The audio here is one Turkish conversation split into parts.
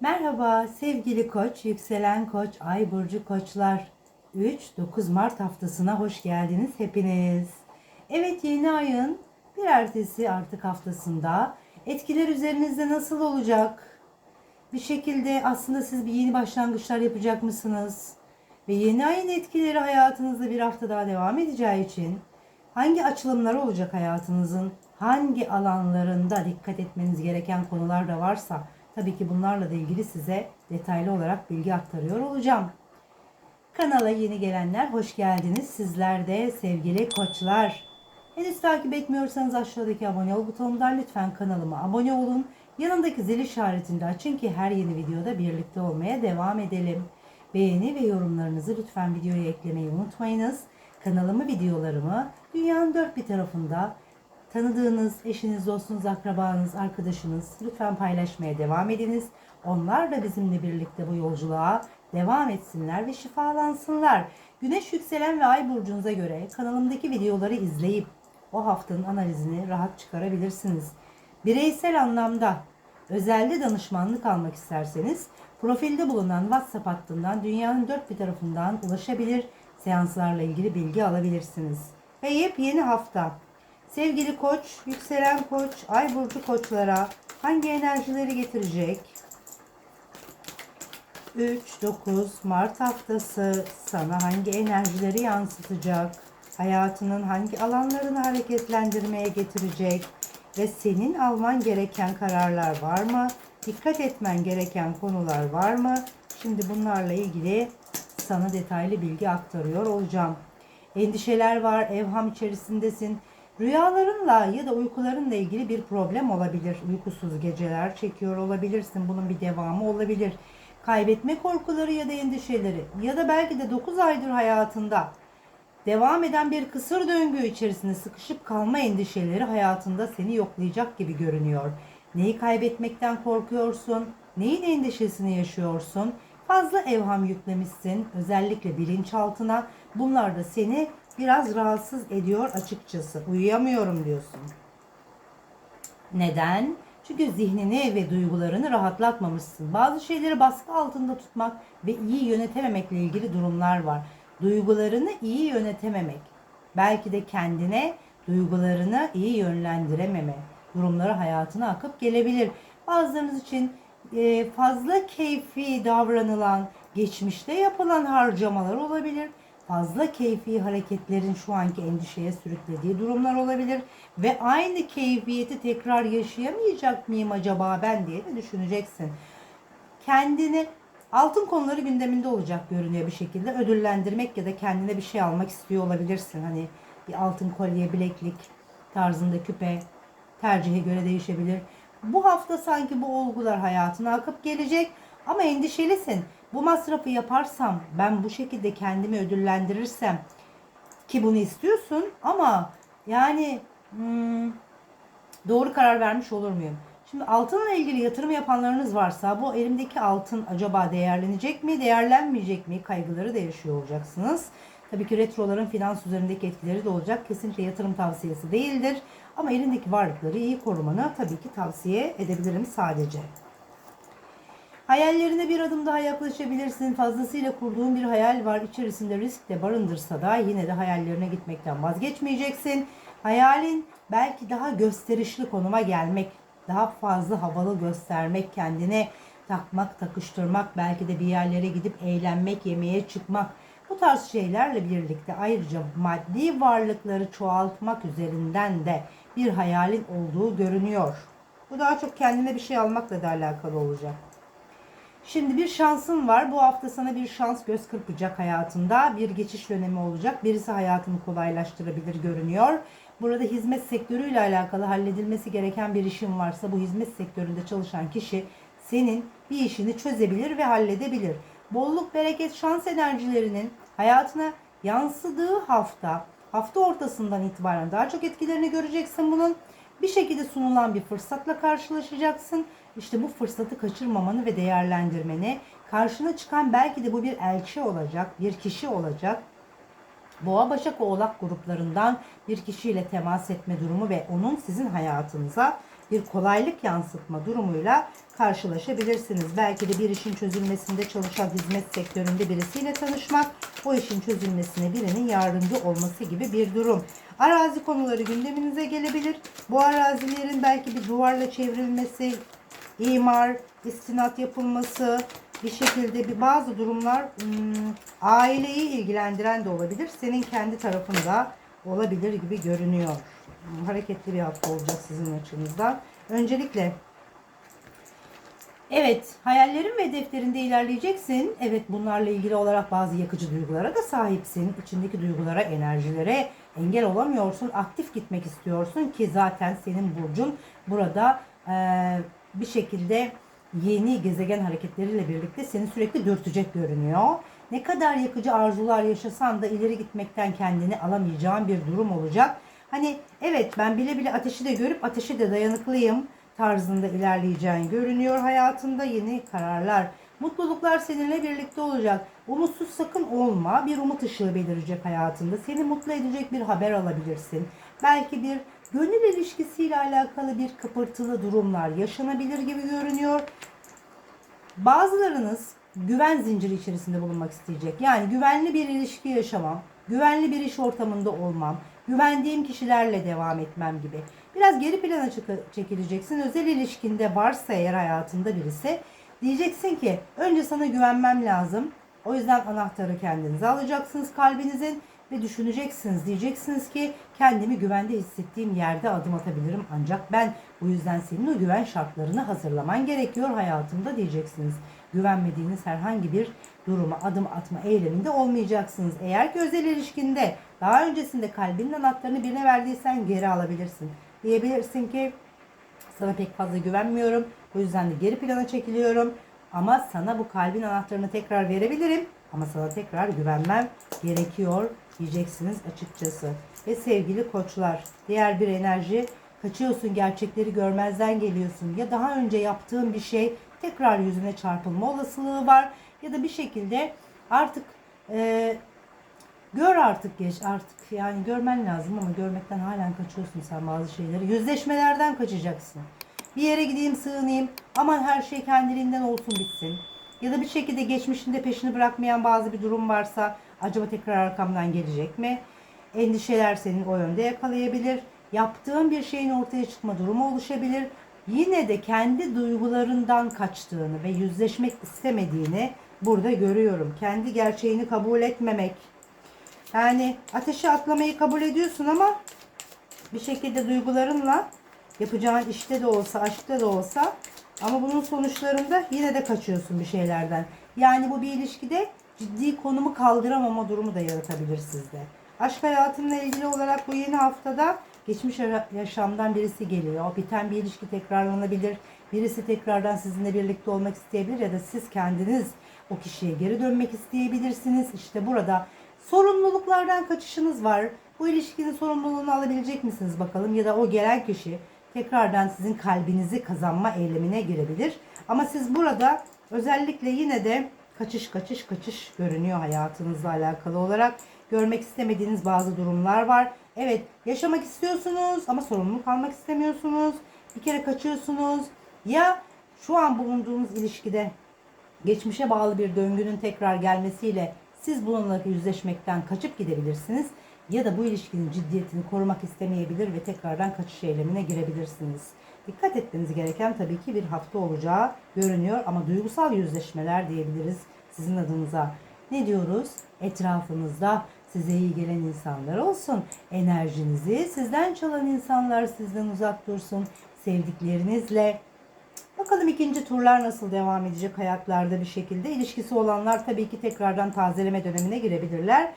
Merhaba sevgili koç, yükselen koç, ay burcu koçlar. 3-9 Mart haftasına hoş geldiniz hepiniz. Evet yeni ayın bir ertesi artık haftasında etkiler üzerinizde nasıl olacak? Bir şekilde aslında siz bir yeni başlangıçlar yapacak mısınız? Ve yeni ayın etkileri hayatınızda bir hafta daha devam edeceği için hangi açılımlar olacak hayatınızın? Hangi alanlarında dikkat etmeniz gereken konular da varsa tabii ki bunlarla da ilgili size detaylı olarak bilgi aktarıyor olacağım. Kanala yeni gelenler hoş geldiniz. Sizler de sevgili koçlar. Henüz takip etmiyorsanız aşağıdaki abone ol butonundan lütfen kanalıma abone olun. Yanındaki zil işaretini de açın ki her yeni videoda birlikte olmaya devam edelim. Beğeni ve yorumlarınızı lütfen videoya eklemeyi unutmayınız. Kanalımı, videolarımı dünyanın dört bir tarafında tanıdığınız eşiniz, dostunuz, akrabanız, arkadaşınız lütfen paylaşmaya devam ediniz. Onlar da bizimle birlikte bu yolculuğa devam etsinler ve şifalansınlar. Güneş yükselen ve ay burcunuza göre kanalımdaki videoları izleyip o haftanın analizini rahat çıkarabilirsiniz. Bireysel anlamda özelde danışmanlık almak isterseniz profilde bulunan WhatsApp hattından dünyanın dört bir tarafından ulaşabilir, seanslarla ilgili bilgi alabilirsiniz. Ve yepyeni hafta Sevgili koç, yükselen koç, ay burcu koçlara hangi enerjileri getirecek? 3-9 Mart haftası sana hangi enerjileri yansıtacak? Hayatının hangi alanlarını hareketlendirmeye getirecek? Ve senin alman gereken kararlar var mı? Dikkat etmen gereken konular var mı? Şimdi bunlarla ilgili sana detaylı bilgi aktarıyor olacağım. Endişeler var, evham içerisindesin. Rüyalarınla ya da uykularınla ilgili bir problem olabilir. Uykusuz geceler çekiyor olabilirsin. Bunun bir devamı olabilir. Kaybetme korkuları ya da endişeleri ya da belki de 9 aydır hayatında devam eden bir kısır döngü içerisinde sıkışıp kalma endişeleri hayatında seni yoklayacak gibi görünüyor. Neyi kaybetmekten korkuyorsun? Neyin endişesini yaşıyorsun? Fazla evham yüklemişsin özellikle bilinçaltına. Bunlar da seni biraz rahatsız ediyor açıkçası. Uyuyamıyorum diyorsun. Neden? Çünkü zihnini ve duygularını rahatlatmamışsın. Bazı şeyleri baskı altında tutmak ve iyi yönetememekle ilgili durumlar var. Duygularını iyi yönetememek. Belki de kendine duygularını iyi yönlendirememe durumları hayatına akıp gelebilir. Bazılarınız için e, fazla keyfi davranılan, geçmişte yapılan harcamalar olabilir fazla keyfi hareketlerin şu anki endişeye sürüklediği durumlar olabilir ve aynı keyfiyeti tekrar yaşayamayacak mıyım acaba ben diye de düşüneceksin. Kendini altın konuları gündeminde olacak görünüyor bir şekilde ödüllendirmek ya da kendine bir şey almak istiyor olabilirsin. Hani bir altın kolye, bileklik tarzında küpe tercihe göre değişebilir. Bu hafta sanki bu olgular hayatına akıp gelecek ama endişelisin bu masrafı yaparsam ben bu şekilde kendimi ödüllendirirsem ki bunu istiyorsun ama yani hmm, doğru karar vermiş olur muyum? Şimdi altınla ilgili yatırım yapanlarınız varsa bu elimdeki altın acaba değerlenecek mi, değerlenmeyecek mi kaygıları da yaşıyor olacaksınız. Tabii ki retroların finans üzerindeki etkileri de olacak. Kesinlikle yatırım tavsiyesi değildir. Ama elindeki varlıkları iyi korumanı tabii ki tavsiye edebilirim sadece. Hayallerine bir adım daha yaklaşabilirsin. Fazlasıyla kurduğun bir hayal var. İçerisinde risk de barındırsa da yine de hayallerine gitmekten vazgeçmeyeceksin. Hayalin belki daha gösterişli konuma gelmek, daha fazla havalı göstermek, kendine takmak, takıştırmak, belki de bir yerlere gidip eğlenmek, yemeğe çıkmak. Bu tarz şeylerle birlikte ayrıca maddi varlıkları çoğaltmak üzerinden de bir hayalin olduğu görünüyor. Bu daha çok kendine bir şey almakla da alakalı olacak. Şimdi bir şansın var. Bu hafta sana bir şans göz kırpacak hayatında. Bir geçiş dönemi olacak. Birisi hayatını kolaylaştırabilir görünüyor. Burada hizmet sektörüyle alakalı halledilmesi gereken bir işin varsa bu hizmet sektöründe çalışan kişi senin bir işini çözebilir ve halledebilir. Bolluk, bereket, şans enerjilerinin hayatına yansıdığı hafta, hafta ortasından itibaren daha çok etkilerini göreceksin bunun. Bir şekilde sunulan bir fırsatla karşılaşacaksın işte bu fırsatı kaçırmamanı ve değerlendirmeni, karşına çıkan belki de bu bir elçi olacak, bir kişi olacak. Boğa Başak Oğlak gruplarından bir kişiyle temas etme durumu ve onun sizin hayatınıza bir kolaylık yansıtma durumuyla karşılaşabilirsiniz. Belki de bir işin çözülmesinde çalışan hizmet sektöründe birisiyle tanışmak, o işin çözülmesine birinin yardımcı olması gibi bir durum. Arazi konuları gündeminize gelebilir. Bu arazilerin belki bir duvarla çevrilmesi, imar, istinat yapılması, bir şekilde bir bazı durumlar hmm, aileyi ilgilendiren de olabilir. Senin kendi tarafında olabilir gibi görünüyor. Hmm, Hareketli bir hafta olacak sizin açınızdan. Öncelikle Evet, hayallerin ve hedeflerinde ilerleyeceksin. Evet, bunlarla ilgili olarak bazı yakıcı duygulara da sahipsin. İçindeki duygulara, enerjilere engel olamıyorsun. Aktif gitmek istiyorsun ki zaten senin burcun burada eee, bir şekilde yeni gezegen hareketleriyle birlikte seni sürekli dürtecek görünüyor. Ne kadar yakıcı arzular yaşasan da ileri gitmekten kendini alamayacağın bir durum olacak. Hani evet ben bile bile ateşi de görüp ateşe de dayanıklıyım tarzında ilerleyeceğin görünüyor hayatında yeni kararlar. Mutluluklar seninle birlikte olacak. Umutsuz sakın olma. Bir umut ışığı belirecek hayatında. Seni mutlu edecek bir haber alabilirsin. Belki bir gönül ilişkisiyle alakalı bir kıpırtılı durumlar yaşanabilir gibi görünüyor. Bazılarınız güven zinciri içerisinde bulunmak isteyecek. Yani güvenli bir ilişki yaşamam, güvenli bir iş ortamında olmam, güvendiğim kişilerle devam etmem gibi. Biraz geri plana çekileceksin. Özel ilişkinde varsa eğer hayatında birisi diyeceksin ki önce sana güvenmem lazım. O yüzden anahtarı kendinize alacaksınız kalbinizin ve düşüneceksiniz. Diyeceksiniz ki kendimi güvende hissettiğim yerde adım atabilirim. Ancak ben bu yüzden senin o güven şartlarını hazırlaman gerekiyor hayatımda diyeceksiniz. Güvenmediğiniz herhangi bir duruma adım atma eyleminde olmayacaksınız. Eğer ki özel ilişkinde daha öncesinde kalbinin anahtarını birine verdiysen geri alabilirsin. Diyebilirsin ki sana pek fazla güvenmiyorum. O yüzden de geri plana çekiliyorum. Ama sana bu kalbin anahtarını tekrar verebilirim. Ama sana tekrar güvenmem gerekiyor diyeceksiniz açıkçası. Ve sevgili koçlar, diğer bir enerji kaçıyorsun, gerçekleri görmezden geliyorsun. Ya daha önce yaptığın bir şey tekrar yüzüne çarpılma olasılığı var. Ya da bir şekilde artık e, Gör artık geç artık yani görmen lazım ama görmekten halen kaçıyorsun sen bazı şeyleri. Yüzleşmelerden kaçacaksın. Bir yere gideyim sığınayım aman her şey kendiliğinden olsun bitsin. Ya da bir şekilde geçmişinde peşini bırakmayan bazı bir durum varsa acaba tekrar arkamdan gelecek mi? Endişeler senin o yönde yakalayabilir. Yaptığın bir şeyin ortaya çıkma durumu oluşabilir. Yine de kendi duygularından kaçtığını ve yüzleşmek istemediğini burada görüyorum. Kendi gerçeğini kabul etmemek, yani ateşe atlamayı kabul ediyorsun ama bir şekilde duygularınla yapacağın işte de olsa, aşkta da olsa ama bunun sonuçlarında yine de kaçıyorsun bir şeylerden. Yani bu bir ilişkide ciddi konumu kaldıramama durumu da yaratabilir sizde. Aşk hayatınla ilgili olarak bu yeni haftada geçmiş yaşamdan birisi geliyor. Biten bir ilişki tekrarlanabilir. Birisi tekrardan sizinle birlikte olmak isteyebilir ya da siz kendiniz o kişiye geri dönmek isteyebilirsiniz. İşte burada sorumluluklardan kaçışınız var. Bu ilişkinin sorumluluğunu alabilecek misiniz bakalım ya da o gelen kişi tekrardan sizin kalbinizi kazanma eylemine girebilir. Ama siz burada özellikle yine de kaçış kaçış kaçış görünüyor hayatınızla alakalı olarak. Görmek istemediğiniz bazı durumlar var. Evet yaşamak istiyorsunuz ama sorumluluk almak istemiyorsunuz. Bir kere kaçıyorsunuz. Ya şu an bulunduğunuz ilişkide geçmişe bağlı bir döngünün tekrar gelmesiyle siz bununla yüzleşmekten kaçıp gidebilirsiniz ya da bu ilişkinin ciddiyetini korumak istemeyebilir ve tekrardan kaçış eylemine girebilirsiniz. Dikkat etmeniz gereken tabii ki bir hafta olacağı görünüyor ama duygusal yüzleşmeler diyebiliriz sizin adınıza. Ne diyoruz? Etrafınızda size iyi gelen insanlar olsun. Enerjinizi sizden çalan insanlar sizden uzak dursun. Sevdiklerinizle Bakalım ikinci turlar nasıl devam edecek hayatlarda bir şekilde. İlişkisi olanlar tabii ki tekrardan tazeleme dönemine girebilirler.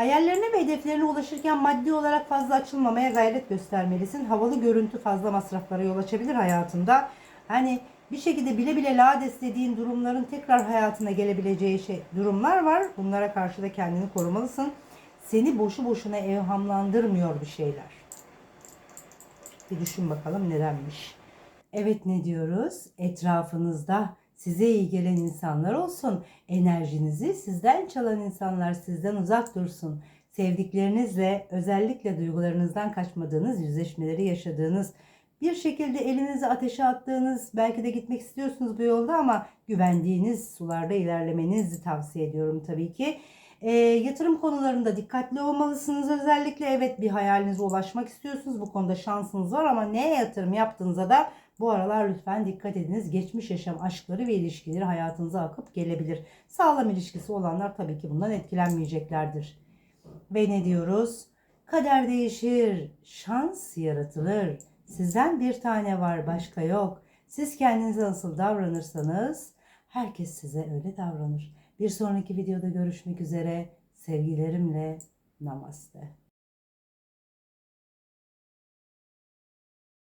Hayallerine ve hedeflerine ulaşırken maddi olarak fazla açılmamaya gayret göstermelisin. Havalı görüntü fazla masraflara yol açabilir hayatında. Hani bir şekilde bile bile lades dediğin durumların tekrar hayatına gelebileceği şey, durumlar var. Bunlara karşı da kendini korumalısın. Seni boşu boşuna evhamlandırmıyor bir şeyler. Bir düşün bakalım nedenmiş. Evet ne diyoruz? Etrafınızda size iyi gelen insanlar olsun. Enerjinizi sizden çalan insanlar sizden uzak dursun. sevdiklerinizle özellikle duygularınızdan kaçmadığınız, yüzleşmeleri yaşadığınız, bir şekilde elinizi ateşe attığınız, belki de gitmek istiyorsunuz bu yolda ama güvendiğiniz sularda ilerlemenizi tavsiye ediyorum tabii ki. E, yatırım konularında dikkatli olmalısınız özellikle. Evet bir hayalinize ulaşmak istiyorsunuz. Bu konuda şansınız var ama neye yatırım yaptığınıza da bu aralar lütfen dikkat ediniz. Geçmiş yaşam aşkları ve ilişkileri hayatınıza akıp gelebilir. Sağlam ilişkisi olanlar tabii ki bundan etkilenmeyeceklerdir. Ve ne diyoruz? Kader değişir, şans yaratılır. Sizden bir tane var, başka yok. Siz kendinize nasıl davranırsanız herkes size öyle davranır. Bir sonraki videoda görüşmek üzere. Sevgilerimle namaste.